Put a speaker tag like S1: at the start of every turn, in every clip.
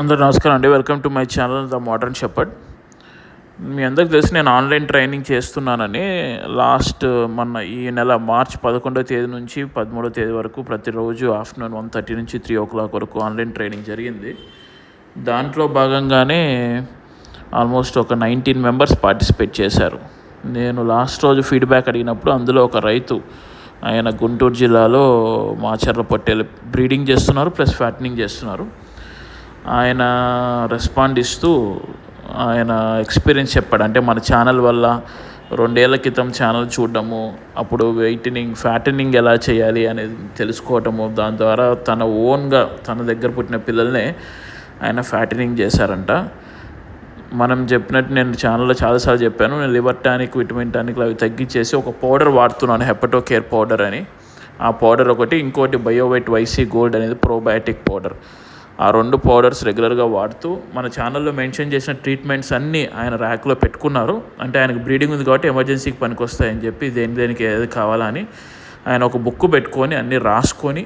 S1: అందరూ నమస్కారం అండి. Welcome to my channel the modern shepherd మీ అందరికి తెలిసి నేను ఆన్లైన్ ట్రైనింగ్ చేస్తున్నానని లాస్ట్ మొన్న ఈ నెల మార్చ్ పదకొండవ తేదీ నుంచి పదమూడవ తేదీ వరకు ప్రతిరోజు ఆఫ్టర్నూన్ వన్ థర్టీ నుంచి త్రీ ఓ క్లాక్ వరకు ఆన్లైన్ ట్రైనింగ్ జరిగింది. దాంట్లో భాగంగానే ఆల్మోస్ట్ ఒక నైన్టీన్ మెంబర్స్ పార్టిసిపేట్ చేశారు. నేను లాస్ట్ రోజు ఫీడ్బ్యాక్ అడిగినప్పుడు అందులో ఒక రైతు ఆయన గుంటూరు జిల్లాలో మాచర్ల పొట్టేలు బ్రీడింగ్ చేస్తున్నారు ప్లస్ ఫ్యాటనింగ్ చేస్తున్నారు. ఆయన రెస్పాండ్ ఇస్తూ ఆయన ఎక్స్పీరియన్స్ చెప్పాడు. అంటే మన ఛానల్ వల్ల రెండేళ్ళ క్రితం ఛానల్ చూడడము అప్పుడు వెయిటనింగ్ ఫ్యాటనింగ్ ఎలా చేయాలి అనేది తెలుసుకోవటము దాని ద్వారా తన ఓన్గా తన దగ్గర పుట్టిన పిల్లల్నే ఆయన ఫ్యాటనింగ్ చేశారంట. మనం చెప్పినట్టు నేను ఛానల్లో చాలాసార్లు చెప్పాను నేను లివర్ టానిక్ విటమిన్ టానిక్లు అవి తగ్గించేసి ఒక పౌడర్ వాడుతున్నాను హెపటో కేర్ పౌడర్ అని. ఆ పౌడర్ ఒకటి ఇంకోటి బయోవైట్ వైసీ గోల్డ్ అనేది ప్రోబయాటిక్ పౌడర్. ఆ రెండు పౌడర్స్ రెగ్యులర్గా వాడుతూ మన ఛానల్లో మెన్షన్ చేసిన ట్రీట్మెంట్స్ అన్నీ ఆయన ర్యాక్లో పెట్టుకున్నారు. అంటే ఆయనకు బ్రీడింగ్ ఉంది కాబట్టి ఎమర్జెన్సీకి పనికొస్తాయని చెప్పి దేని దేనికి ఏది కావాలని ఆయన ఒక బుక్ పెట్టుకొని అన్నీ రాసుకొని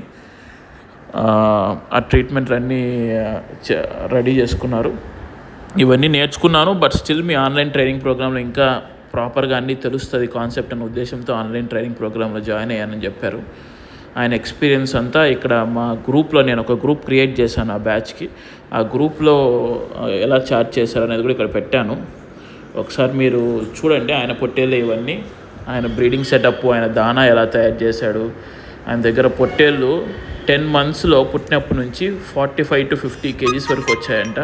S1: ఆ ట్రీట్మెంట్ అన్నీ రెడీ చేసుకున్నారు. ఇవన్నీ నేర్చుకున్నాను బట్ స్టిల్ మీ ఆన్లైన్ ట్రైనింగ్ ప్రోగ్రాంలో ఇంకా ప్రాపర్గా అన్నీ తెలుస్తుంది కాన్సెప్ట్ అనే ఉద్దేశంతో ఆన్లైన్ ట్రైనింగ్ ప్రోగ్రాంలో జాయిన్ అయ్యానని చెప్పారు. ఆయన ఎక్స్పీరియన్స్ అంతా ఇక్కడ మా గ్రూప్లో నేను ఒక గ్రూప్ క్రియేట్ చేశాను ఆ బ్యాచ్కి ఆ గ్రూప్లో ఎలా చార్జ్ చేశారు అనేది కూడా ఇక్కడ పెట్టాను. ఒకసారి మీరు చూడండి ఆయన పొట్టేళ్ళు ఇవన్నీ. ఆయన బ్రీడింగ్ సెటప్ ఆయన దానా ఎలా తయారు చేశాడు. ఆయన దగ్గర పొట్టేళ్ళు టెన్ మంత్స్లో పుట్టినప్పటి నుంచి forty five to fifty kgs వరకు వచ్చాయంట.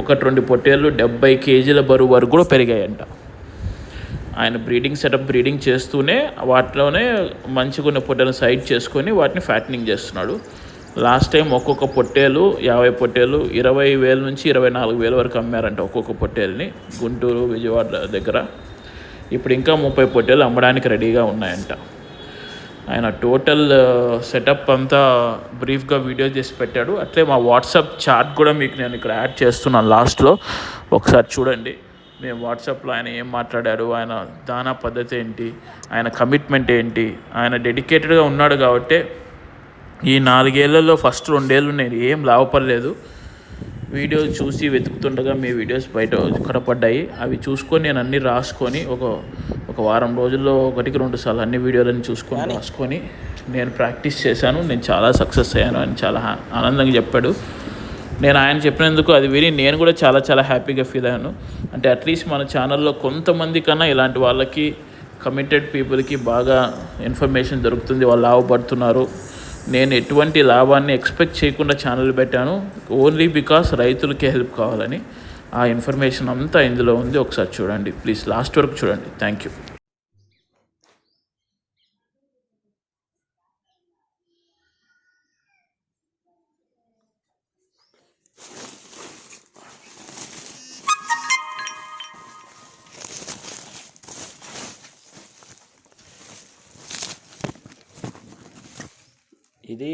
S1: ఒకటి రెండు పొట్టేళ్ళు డెబ్బై కేజీల బరువు వరకు కూడా పెరిగాయంట. ఆయన బ్రీడింగ్ సెటప్ బ్రీడింగ్ చేస్తూనే వాటిలోనే మంచిగా ఉన్న పొట్టేలను సైడ్ చేసుకొని వాటిని ఫ్యాటనింగ్ చేస్తున్నాడు. లాస్ట్ టైం ఒక్కొక్క పొట్టేలు యాభై పొట్టేలు ఇరవై వేల నుంచి ఇరవై నాలుగు వేల వరకు అమ్మారంట ఒక్కొక్క పొట్టేల్ని గుంటూరు విజయవాడ దగ్గర. ఇప్పుడు ఇంకా ముప్పై పొట్టేలు అమ్మడానికి రెడీగా ఉన్నాయంట. ఆయన టోటల్ సెటప్ uh, అంతా బ్రీఫ్గా వీడియో చేసి పెట్టాడు. అట్లే మా వాట్సాప్ చాట్ కూడా మీకు నేను ఇక్కడ యాడ్ చేస్తున్నాను లాస్ట్లో ఒకసారి చూడండి. మేము వాట్సాప్లో ఆయన ఏం మాట్లాడారు ఆయన దానా పద్ధతి ఏంటి ఆయన కమిట్మెంట్ ఏంటి ఆయన డెడికేటెడ్గా ఉన్నాడు కాబట్టి ఈ నాలుగేళ్ళలో ఫస్ట్ రెండేళ్ళు నేను ఏం లాభపడలేదు. వీడియో చూసి వెతుకుతుండగా మీ వీడియోస్ బయట కనపడ్డాయి అవి చూసుకొని నేను అన్నీ రాసుకొని ఒక ఒక వారం రోజుల్లో ఒకటికి రెండు సార్లు అన్ని వీడియోలన్నీ చూసుకొని రాసుకొని నేను ప్రాక్టీస్ చేశాను. నేను చాలా సక్సెస్ అయ్యాను అని చాలా ఆనందంగా చెప్పాడు. నేను ఆయన చెప్పినందుకు అది విని నేను కూడా చాలా చాలా హ్యాపీగా ఫీల్ అయ్యాను. అంటే అట్లీస్ట్ మన ఛానల్లో కొంతమంది కన్నా ఇలాంటి వాళ్ళకి కమిటెడ్ పీపుల్కి బాగా ఇన్ఫర్మేషన్ దొరుకుతుంది. వాళ్ళు లాభపడుతున్నారు. నేను ఎటువంటి లాభాన్ని ఎక్స్పెక్ట్ చేయకుండా ఛానల్ పెట్టాను. ఓన్లీ బికాస్ రైతులకి హెల్ప్ కావాలని ఆ ఇన్ఫర్మేషన్ అంతా ఇందులో ఉంది. ఒకసారి చూడండి. ప్లీజ్ లాస్ట్ వరకు చూడండి. థ్యాంక్ యూ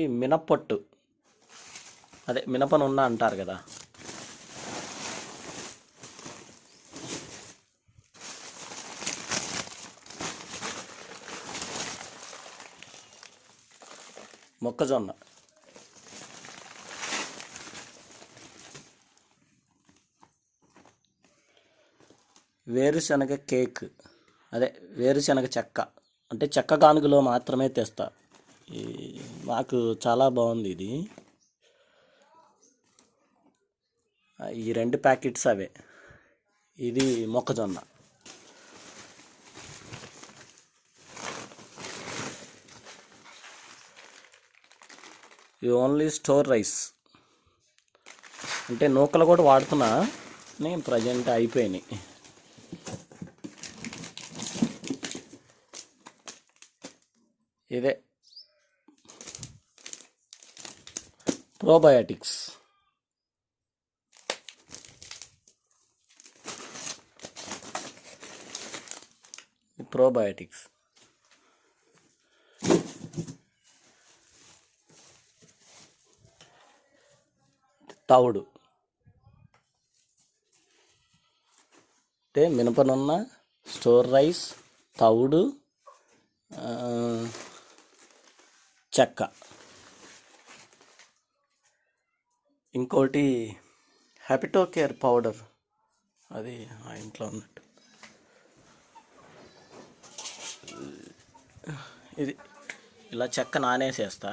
S2: మినప్పొట్టు అదే మినపనున్న అంటారు కదా. మొక్కజొన్న. వేరుశనగ కేక్. అదే వేరుశనగ చెక్క. అంటే చెక్క కానుకలో మాత్రమే తెస్తా. ఈ నాకు చాలా బాగుంది ఇది. ఈ రెండు ప్యాకెట్స్ అవే. ఇది మొక్కజొన్న. ఇది ఓన్లీ స్టోర్ రైస్. అంటే నూకలు కూడా వాడుతున్నా నేను ప్రజెంట్ అయిపోయినాయి. ఇదే. ప్రోబయాటిక్స్. ప్రోబయాటిక్స్. తవుడు. అంటే మినపనున్న స్టోర్ రైస్ తవుడు చెక్క. ఇంకోటి హ్యాపిటో కేర్ పౌడర్. అది ఆ ఇంట్లో ఉన్నట్టు. ఇది ఇలా చెక్క నానేసేస్తా.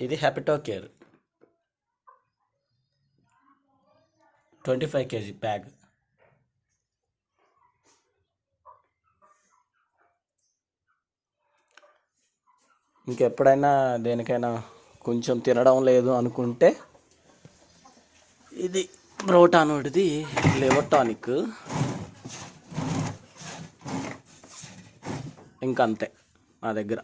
S2: ఇది హ్యాపిటో care. Twenty five kg bag. ఇంకెప్పుడైనా దేనికైనా కొంచెం తినడం లేదు అనుకుంటే ఇది బ్రోటానోడిది లివర్ టానిక్. ఇంకంతే నా దగ్గర.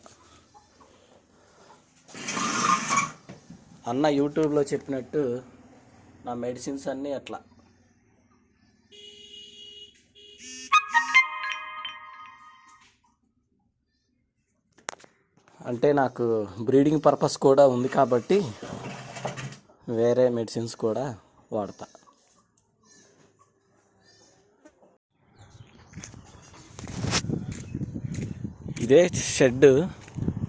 S2: అన్న యూట్యూబ్లో చెప్పినట్టు నా మెడిసిన్స్ అన్నీ అట్లా. అంటే నాకు బ్రీడింగ్ పర్పస్ కూడా ఉంది కాబట్టి వేరే మెడిసిన్స్ కూడా వాడతా. ఇదే షెడ్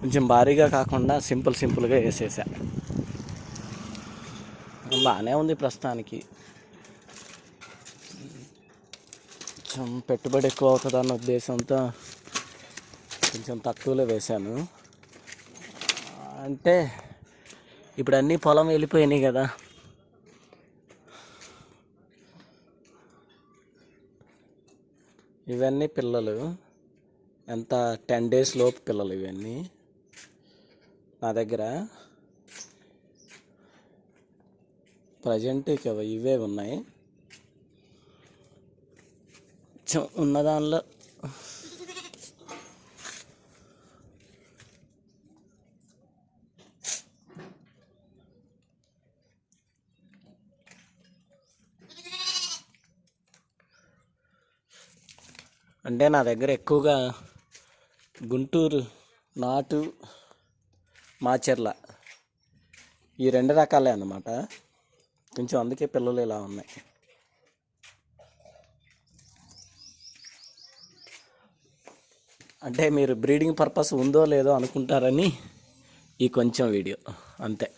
S2: కొంచెం భారీగా కాకుండా సింపుల్ సింపుల్గా వేసేసా. బాగానే ఉంది ప్రస్తుతానికి. కొంచెం పెట్టుబడి ఎక్కువ అవుతుంది అన్న ఉద్దేశంతో కొంచెం తక్కువలో వేశాను. అంటే ఇప్పుడు అన్నీ పొలం వెళ్ళిపోయినాయి కదా. ఇవన్నీ పిల్లలు. ఎంత టెన్ డేస్ లోపు పిల్లలు ఇవన్నీ. నా దగ్గర ప్రజెంట్ ఇక ఇవే ఉన్నాయి. ఉన్న దానిలో అంటే నా దగ్గర ఎక్కువగా గుంటూరు నాటు మాచెర్ల ఈ రెండు రకాలే అన్నమాట. కొంచెం అందుకే పిల్లలు ఇలా ఉన్నాయి. అంటే మీరు బ్రీడింగ్ పర్పస్ ఉందో లేదో అనుకుంటారని ఈ కొంచెం వీడియో. అంతే.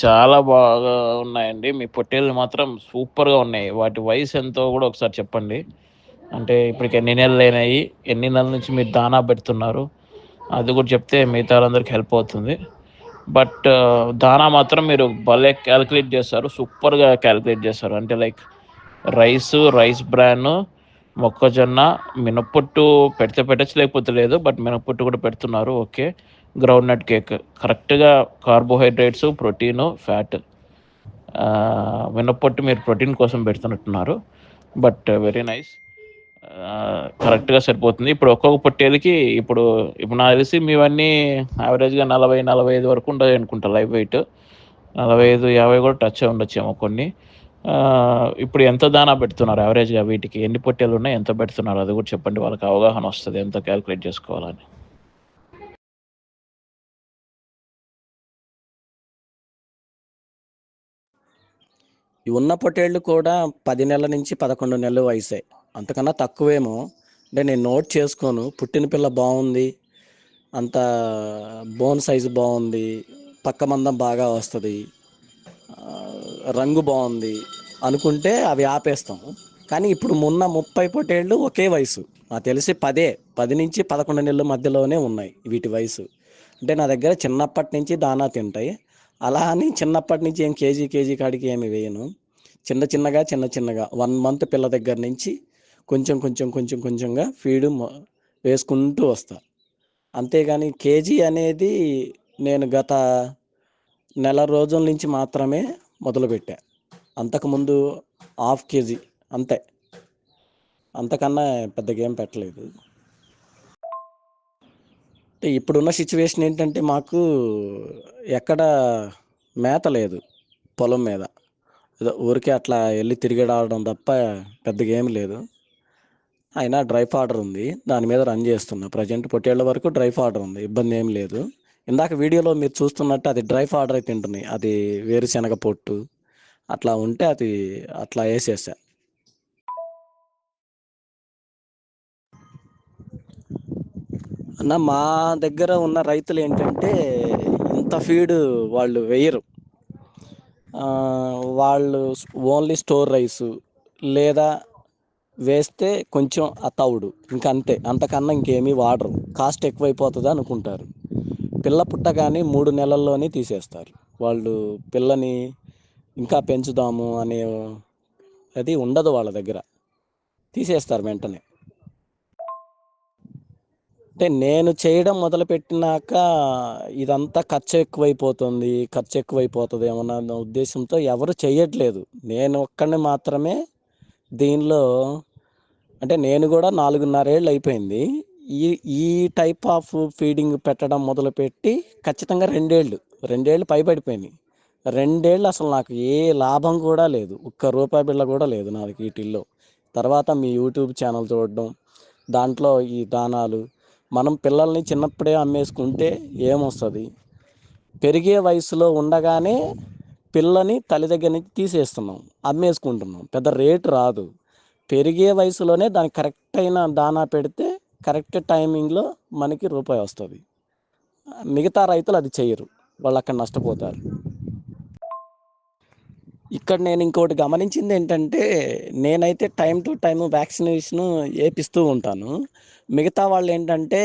S1: చాలా బాగా ఉన్నాయండి. మీ పొట్టేళ్ళు మాత్రం సూపర్గా ఉన్నాయి. వాటి వయసు ఎంతో కూడా ఒకసారి చెప్పండి. అంటే ఇప్పటికి ఎన్ని నెలలు అయినాయి? ఎన్ని నెలల నుంచి మీరు దానా పెడుతున్నారు? అది కూడా చెప్తే మిగతా వాళ్ళందరికీ హెల్ప్ అవుతుంది. బట్ దానా మాత్రం మీరు భలే క్యాలిక్యులేట్ చేస్తారు. సూపర్గా క్యాలిక్యులేట్ చేస్తారు. అంటే లైక్ రైస్ రైస్ బ్రాన్ మొక్కజొన్న మినప్పొట్టు పెడితే పెట్టచ్చు లేకపోతే లేదు. బట్ మినప్పొట్టు కూడా పెడుతున్నారు. ఓకే. గ్రౌండ్ నట్ కేక్ కరెక్ట్గా కార్బోహైడ్రేట్స్ ప్రోటీను ఫ్యాట్ మినప్పొట్టు మీరు ప్రోటీన్ కోసం పెడుతున్నట్టున్నారు. బట్ వెరీ నైస్ కరెక్ట్గా సరిపోతుంది. ఇప్పుడు ఒక్కొక్క పొట్టేలకి ఇప్పుడు ఇప్పుడు నాకు తెలిసి మీవన్నీ యావరేజ్గా నలభై నలభై ఐదు వరకు ఉండదు అనుకుంటా లైవ్ వెయిట్. నలభై ఐదు యాభై కూడా టచ్ ఉండొచ్చేమో కొన్ని. ఇప్పుడు ఎంత దానా పెడుతున్నారు యావరేజ్గా వీటికి? ఎన్ని పొట్టేలు ఉన్నాయి ఎంత పెడుతున్నారు? అది కూడా చెప్పండి. వాళ్ళకి అవగాహన వస్తుంది. ఎంత క్యాలిక్యులేట్ చేసుకోవాలని.
S2: ఉన్న పొట్టేళ్ళు కూడా పది నెలల నుంచి పదకొండు నెలలు వయసే. అంతకన్నా తక్కువేమో. అంటే నేను నోట్ చేసుకోను. పుట్టిన పిల్ల బాగుంది. అంత బోన్ సైజు బాగుంది. పక్క మందం బాగా వస్తుంది. రంగు బాగుంది. అనుకుంటే అవి ఆపేస్తాం. కానీ ఇప్పుడు మొన్న ముప్పై పొట్టేళ్ళు ఒకే వయసు. నాకు తెలిసి పదే. పది నుంచి పదకొండు నెలల మధ్యలోనే ఉన్నాయి వీటి వయసు. అంటే నా దగ్గర చిన్నప్పటి నుంచి దానా తింటాయి. అలా అని చిన్నప్పటి నుంచి ఏం కేజీ కేజీ కాడికి ఏమి వేయను. చిన్న చిన్నగా చిన్న చిన్నగా. వన్ మంత్ పిల్ల దగ్గర నుంచి కొంచెం కొంచెం కొంచెం కొంచెంగా ఫీడ్ వేసుకుంటూ వస్తా. అంతేగాని కేజీ అనేది నేను గత నెల రోజుల నుంచి మాత్రమే మొదలుపెట్టా. అంతకుముందు హాఫ్ కేజీ అంతే. అంతకన్నా పెద్దగా ఏం పెట్టలేదు. అంటే ఇప్పుడున్న సిచ్యువేషన్ ఏంటంటే మాకు ఎక్కడ మేత లేదు పొలం మీద. ఏదో ఊరికే అట్లా వెళ్ళి తిరిగి రావడం తప్ప పెద్దగా ఏమి లేదు. అయినా డ్రై ఫాడర్ ఉంది దాని మీద రన్ చేస్తున్నా. ప్రజెంట్ పొట్టేళ్ళ వరకు డ్రై ఫాడర్ ఉంది ఇబ్బంది ఏం లేదు. ఇందాక వీడియోలో మీరు చూస్తున్నట్టు అది డ్రై ఫాడర్ అయితే తింటున్నాయి అది వేరుశనగ పొట్టు అట్లా ఉంటే అది అట్లా వేసేసా. అన్న మా దగ్గర ఉన్న రైతులు ఏంటంటే ఇంత ఫీడ్ వాళ్ళు వేయరు. వాళ్ళు ఓన్లీ స్టోర్ రైస్ లేదా వేస్తే కొంచెం ఆ తవుడు. ఇంకా అంతే. అంతకన్నా ఇంకేమీ వాడరు. కాస్ట్ ఎక్కువైపోతుంది అనుకుంటారు. పిల్ల పుట్టగానే మూడు నెలల్లోనే తీసేస్తారు. వాళ్ళు పిల్లని ఇంకా పెంచుదాము అనే అది ఉండదు వాళ్ళ దగ్గర. తీసేస్తారు వెంటనే. అంటే నేను చేయడం మొదలుపెట్టినాక ఇదంతా ఖర్చు ఎక్కువైపోతుంది ఖర్చు ఎక్కువైపోతుంది ఏమన్నా ఉద్దేశంతో ఎవరు చేయట్లేదు. నేను ఒక్కడిని మాత్రమే దీనిలో అంటే నేను కూడా నాలుగున్నరేళ్ళు అయిపోయింది. ఈ ఈ టైప్ ఆఫ్ ఫీడింగ్ పెట్టడం మొదలుపెట్టి ఖచ్చితంగా రెండేళ్ళు రెండేళ్ళు పైబడిపోయినాయి రెండేళ్ళు అసలు నాకు ఏ లాభం కూడా లేదు ఒక్క రూపాయి బిళ్ళ కూడా లేదు నాకు వీటిల్లో తర్వాత మీ యూట్యూబ్ ఛానల్ చూడడం దాంట్లో ఈ దానాలు మనం పిల్లల్ని చిన్నప్పుడే అమ్మేసుకుంటే ఏమొస్తుంది? పెరిగే వయసులో ఉండగానే పిల్లని తల్లి దగ్గర నుంచి తీసేస్తున్నాం అమ్మేసుకుంటున్నాం. పెద్ద రేటు రాదు. పెరిగే వయసులోనే దానికి కరెక్ట్ అయిన దానా పెడితే కరెక్ట్ టైమింగ్లో మనకి రూపాయి వస్తుంది. మిగతా రైతులు అది చేయరు వాళ్ళు అక్కడ నష్టపోతారు. ఇక్కడ నేను ఇంకోటి గమనించింది ఏంటంటే నేనైతే టైం టు టైం వ్యాక్సినేషన్ వేపిస్తూ ఉంటాను. మిగతా వాళ్ళు ఏంటంటే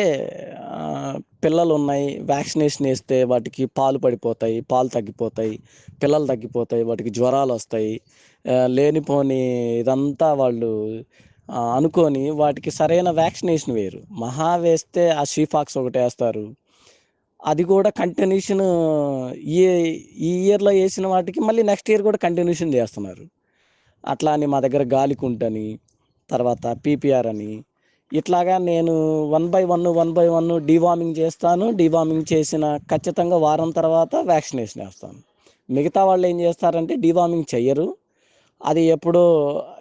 S2: పిల్లలు ఉన్నాయి వ్యాక్సినేషన్ వేస్తే వాటికి పాలు పడిపోతాయి పాలు తగ్గిపోతాయి పిల్లలు తగ్గిపోతాయి వాటికి జ్వరాలు వస్తాయి. లేనిపోని ఇదంతా వాళ్ళు అనుకొని వాటికి సరైన వ్యాక్సినేషన్ వేరు మహా వేస్తే ఆ షీఫాక్స్ ఒకటి వేస్తారు. అది కూడా కంటిన్యూషన్ ఈ ఈ ఇయర్లో వేసిన వాటికి మళ్ళీ నెక్స్ట్ ఇయర్ కూడా కంటిన్యూషన్ చేస్తున్నారు. అట్లా అని మా దగ్గర గాలికుంటని తర్వాత పీపీఆర్ అని. ఇట్లాగా నేను one by one one by one deworming చేస్తాను. డీవార్మింగ్ చేసిన ఖచ్చితంగా వారం తర్వాత వ్యాక్సినేషన్ వేస్తాను. మిగతా వాళ్ళు ఏం చేస్తారంటే డీవార్మింగ్ చెయ్యరు. అది ఎప్పుడో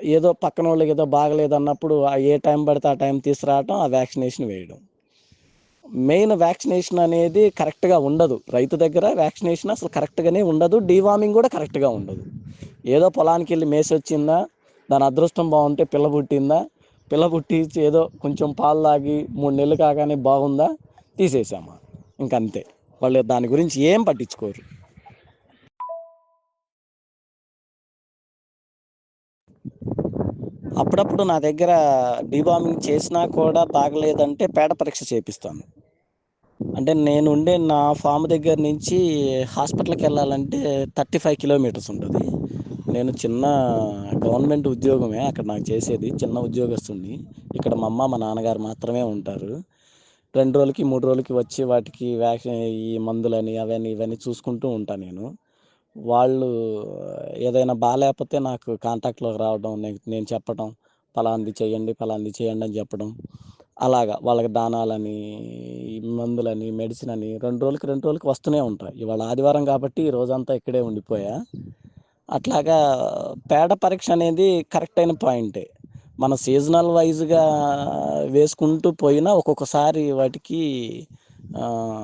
S2: ఏదో పక్కన వాళ్ళకి ఏదో బాగలేదు అన్నప్పుడు ఆ ఏ టైం పడితే ఆ టైం తీసుకురావటం ఆ వ్యాక్సినేషన్ వేయడం. మెయిన్ వ్యాక్సినేషన్ అనేది కరెక్ట్గా ఉండదు. రైతు దగ్గర వ్యాక్సినేషన్ అసలు కరెక్ట్గానే ఉండదు. డీవార్మింగ్ కూడా కరెక్ట్గా ఉండదు. ఏదో పొలానికి వెళ్ళి మేసి వచ్చిందా దాని అదృష్టం బాగుంటే పిల్ల పుట్టిందా పిల్ల పుట్టి ఏదో కొంచెం పాలు తాగి మూడు నెలలు కాగానే బాగుందా తీసేసామా. ఇంకంతే వాళ్ళు దాని గురించి ఏం పట్టించుకోరు. అప్పుడప్పుడు నా దగ్గర డీవార్మింగ్ చేసినా కూడా తాగలేదంటే పేడ పరీక్ష చేపిస్తాను. అంటే నేను ఉండే నా ఫామ్ దగ్గర నుంచి హాస్పిటల్కి వెళ్ళాలంటే థర్టీ ఫైవ్ కిలోమీటర్స్ ఉంటుంది. నేను చిన్న గవర్నమెంట్ ఉద్యోగమే అక్కడ నాకు చేసేది చిన్న ఉద్యోగస్తుని ఇక్కడ మా అమ్మ మా నాన్నగారు మాత్రమే ఉంటారు. రెండు రోజులకి మూడు రోజులకి వచ్చి వాటికి వ్యాక్సిన్ ఈ మందులని అవన్నీ ఇవన్నీ చూసుకుంటూ ఉంటాను నేను. వాళ్ళు ఏదైనా బాగాలేకపోతే నాకు కాంటాక్ట్లోకి రావడం నేను నేను చెప్పడం పలాంది చేయండి పలాంది చేయండి అని చెప్పడం అలాగా వాళ్ళకి దానాలని మందులని మెడిసిన్ అని రెండు రోజులకి రెండు రోజులకి వస్తూనే ఉంటాయి. ఇవాళ ఆదివారం కాబట్టి ఈ రోజంతా ఇక్కడే ఉండిపోయా. అట్లాగా పేడ పరీక్ష అనేది కరెక్ట్ అయిన పాయింటే. మన సీజనల్ వైజ్గా వేసుకుంటూ పోయినా ఒక్కొక్కసారి వాటికి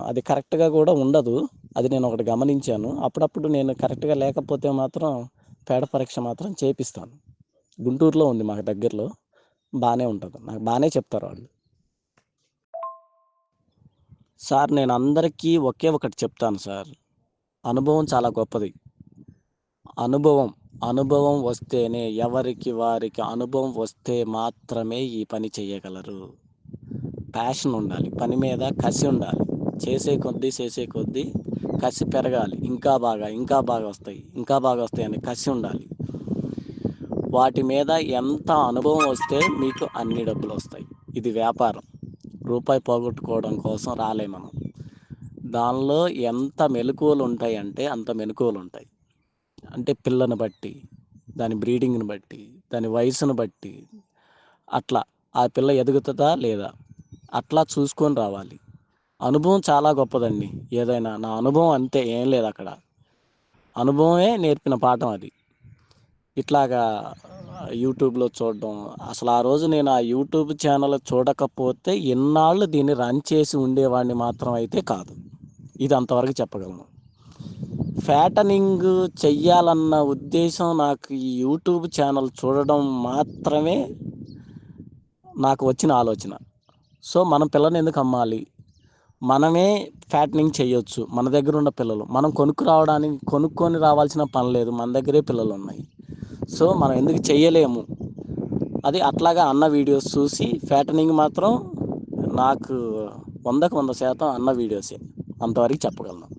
S2: అది కరెక్ట్గా కూడా ఉండదు. అది నేను ఒకటి గమనించాను. అప్పుడప్పుడు నేను కరెక్ట్గా లేకపోతే మాత్రం పేడ పరీక్ష మాత్రం చేపిస్తాను. గుంటూరులో ఉంది మాకు దగ్గరలో. బాగానే ఉంటుంది. నాకు బాగానే చెప్తారు వాళ్ళు. సార్ నేను అందరికీ ఒకే ఒకటి చెప్తాను సార్. అనుభవం చాలా గొప్పది. అనుభవం అనుభవం వస్తేనే ఎవరికి వారికి అనుభవం వస్తే మాత్రమే ఈ పని చేయగలరు. ప్యాషన్ ఉండాలి పని మీద కసి ఉండాలి. చేసే కొద్దీ చేసే కొద్దీ కసి పెరగాలి. ఇంకా బాగా ఇంకా బాగా వస్తాయి ఇంకా బాగా వస్తాయని కసి ఉండాలి. వాటి మీద ఎంత అనుభవం వస్తే మీకు అన్ని డబ్బులు వస్తాయి. ఇది వ్యాపారం. రూపాయి పోగొట్టుకోవడం కోసం రాలే మనం. దానిలో ఎంత మెలకువలు ఉంటాయి అంటే అంత మెలకువలు ఉంటాయి. అంటే పిల్లను బట్టి దాని బ్రీడింగ్ని బట్టి దాని వయసును బట్టి అట్లా. ఆ పిల్ల ఎదుగుతుందా లేదా? అట్లా చూసుకొని రావాలి. అనుభవం చాలా గొప్పదండి. ఏదైనా నా అనుభవం అంతే ఏం లేదు అక్కడ. అనుభవమే నేర్పిన పాఠం అది. ఇట్లాగా యూట్యూబ్లో చూడడం. అసలు ఆ రోజు నేను ఆ యూట్యూబ్ ఛానల్ చూడకపోతే ఎన్నాళ్ళు దీన్ని రన్ చేసి ఉండేవాడిని మాత్రం అయితే కాదు. ఇది అంతవరకు చెప్పగలను. ఫ్యాటనింగ్ చెయ్యాలన్న ఉద్దేశం నాకు ఈ యూట్యూబ్ ఛానల్ చూడడం మాత్రమే నాకు వచ్చిన ఆలోచన. సో మనం పిల్లని ఎందుకు అమ్మాలి? మనమే ఫ్యాటనింగ్ చేయొచ్చు మన దగ్గర ఉన్న పిల్లలు. మనం కొనుక్కు రావడానికి కొనుక్కొని రావాల్సిన పని లేదు. మన దగ్గరే పిల్లలు ఉన్నాయి సో మనం ఎందుకు చేయలేము అది అట్లాగా అన్న వీడియోస్ చూసి ఫ్యాటనింగ్ మాత్రం నాకు వందకు వంద శాతం అన్న వీడియోసే. అంతవరకు చెప్పగలను.